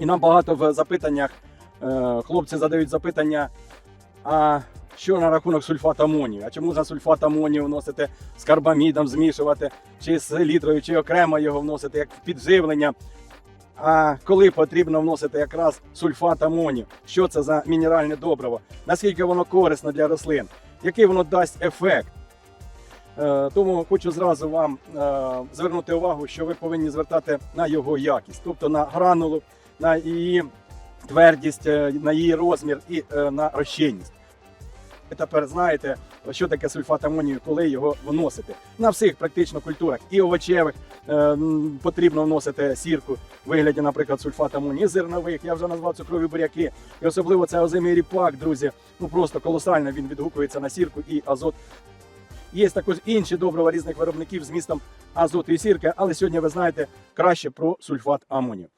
І нам багато в запитаннях е, хлопці задають запитання, а що на рахунок сульфат амонію? А чи можна сульфат амонію вносити з карбамідом, змішувати, чи з літрою, чи окремо його вносити як підживлення? А коли потрібно вносити якраз сульфат амонію? Що це за мінеральне добриво? Наскільки воно корисно для рослин? Який воно дасть ефект? Е, Тому хочу зразу вам е, звернути увагу, що ви повинні звертати на його якість, тобто на гранулу, на її твердість, е, на її розмір і е, на розчинність. Ви тепер знаєте, що таке сульфат амонію, коли його вносити. На всіх практично культурах і овочевих е, потрібно вносити сірку в вигляді, наприклад, сульфат амонію, і зернових. Я вже назвав цукрові буряки. І особливо це озимий ріпак, друзі. Ну просто колосально він відгукується на сірку і азот. Є також інші добрива різних виробників з містом азоту і сірки, але сьогодні ви знаєте краще про сульфат амонію.